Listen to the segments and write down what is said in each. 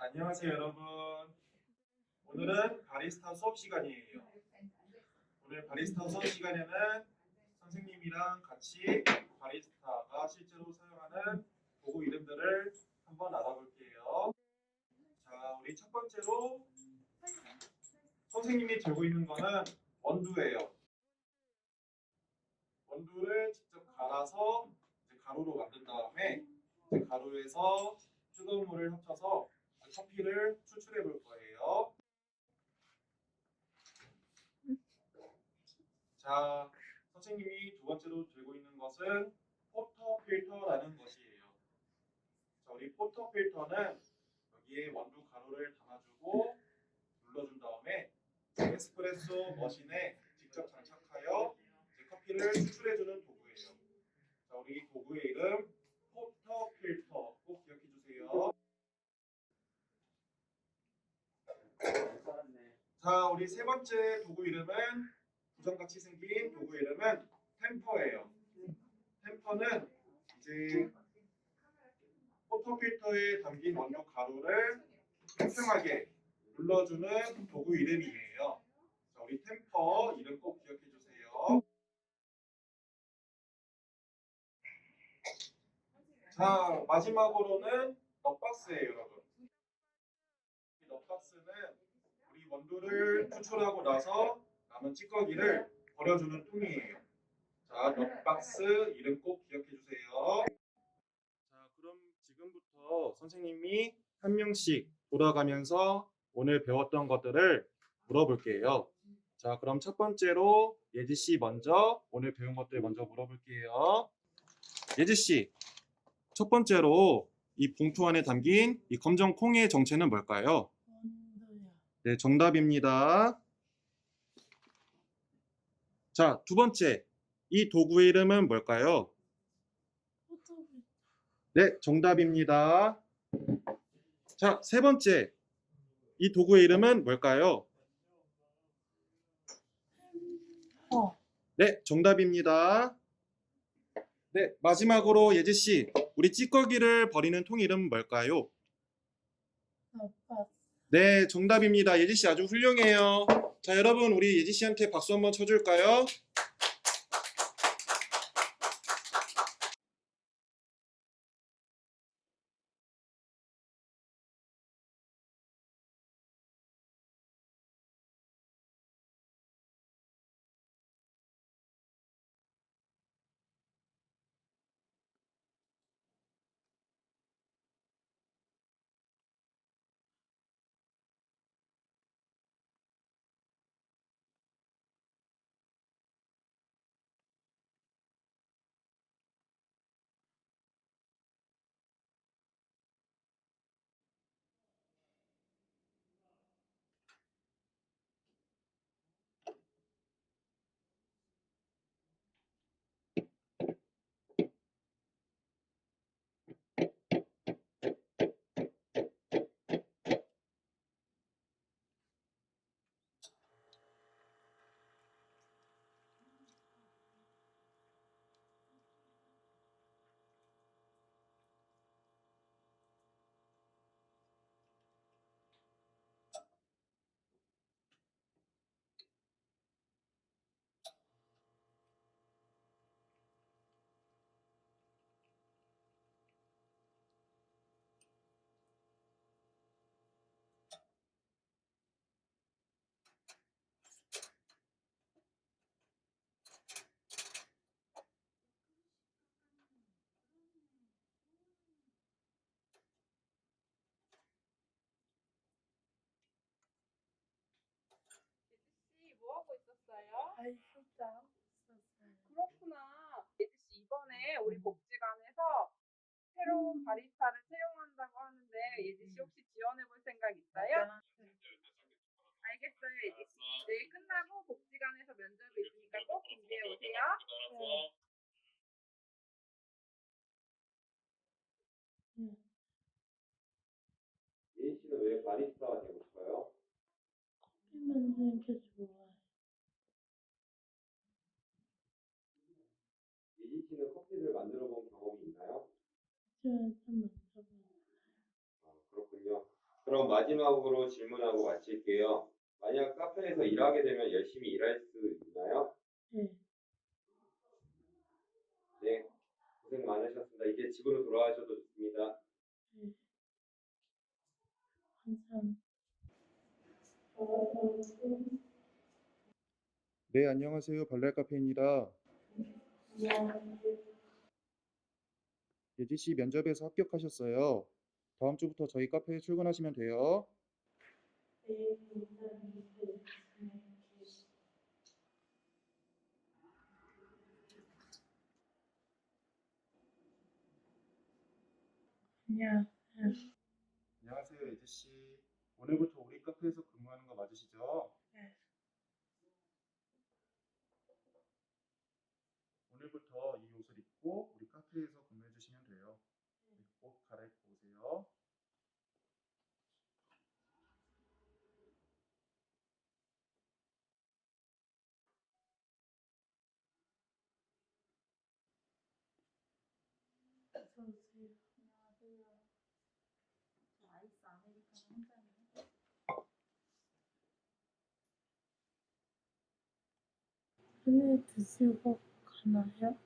안녕하세요 여러분. 오늘은 바리스타 수업 시간이에요. 오늘 바리스타 수업 시간에는 선생님이랑 같이 바리스타가 실제로 사용하는 도구 이름들을 한번 알아볼게요. 자, 우리 첫 번째로 선생님이 들고 있는 거는 원두예요. 원두를 직접 갈아서 가루로 만든 다음에 가루에서 뜨거운 물을 합쳐서 커피를 추출해 볼 거예요. 자, 선생님이 두 번째로 들고 있는 것은 포터 필터라는 것이에요. 자, 우리 포터 필터는 여기에 원두 가루를 담아주고 눌러준 다음에 에스프레소 머신에 직접 장착하여 커피를 추출해주는 도구예요. 자, 우리 도구의 이름 포터 필터 꼭 기억해 주세요. 세 번째 도구 이름은 부정같이 생긴 도구 이름은 템퍼예요. 템퍼는 이제 포토 필터에 담긴 원두 가루를 팽팽하게 눌러주는 도구 이름이에요. 자, 우리 템퍼 이름 꼭 기억해 주세요. 자, 마지막으로는 넛박스예요, 여러분. 이 넛박스는 원두를 추출하고 나서 남은 찌꺼기를 버려주는 통이에요. 자, 넛박스 이름 꼭 기억해 주세요. 자, 그럼 지금부터 선생님이 한 명씩 돌아가면서 오늘 배웠던 것들을 물어볼게요. 자, 그럼 첫 번째로 예지 씨 먼저 오늘 배운 것들 먼저 물어볼게요. 예지 씨, 첫 번째로 이 봉투 안에 담긴 이 검정 콩의 정체는 뭘까요? 네, 정답입니다. 자, 두 번째. 이 도구의 이름은 뭘까요? 네, 정답입니다. 자, 세 번째. 이 도구의 이름은 뭘까요? 어. 네, 정답입니다. 네, 마지막으로 예지 씨, 우리 찌꺼기를 버리는 통 이름은 뭘까요? 네, 정답입니다. 예지 씨 아주 훌륭해요. 자, 여러분 우리 예지 씨한테 박수 한번 쳐줄까요? 하고 있었어요? 아이스다. 그렇구나. 예지 씨, 이번에 우리 복지관에서 새로운 바리스타를 채용한다고 하는데 예지 씨 혹시 지원해 볼 생각 있어요? 알겠어요, 예지 씨. 내일 끝나고 복지관에서 면접이 있으니까 꼭 준비해 오세요. 예지 씨는 왜 바리스타가 되고 싶어요? 커피 만드는 게 좋아해. 예지 씨는 커피를 만들어 아, 그렇군요. 그럼 마지막으로 질문하고 마칠게요. 만약 카페에서 일하게 되면 열심히 일할 수 있나요? 네. 네. 고생 많으셨습니다. 이제 집으로 돌아가셔도 좋습니다. 감사합니다. 네, 안녕하세요. 발랄 카페입니다. 예지 씨 면접에서 합격하셨어요. 다음 주부터 저희 카페에 출근하시면 돼요. 안녕. 안녕하세요, 예지 씨. 오늘부터 우리 카페에서 근무하는 거 맞으시죠? 네. 오늘부터 이 옷을 입고 우리 카페에서 근무해 주시면 돼요. 네, 옷 갈아입고 오세요. 어서 오세요. 안녕하세요. 아이스 아메리카노 한 잔이요. 안에 드시고 가나요?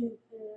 Mm-hmm.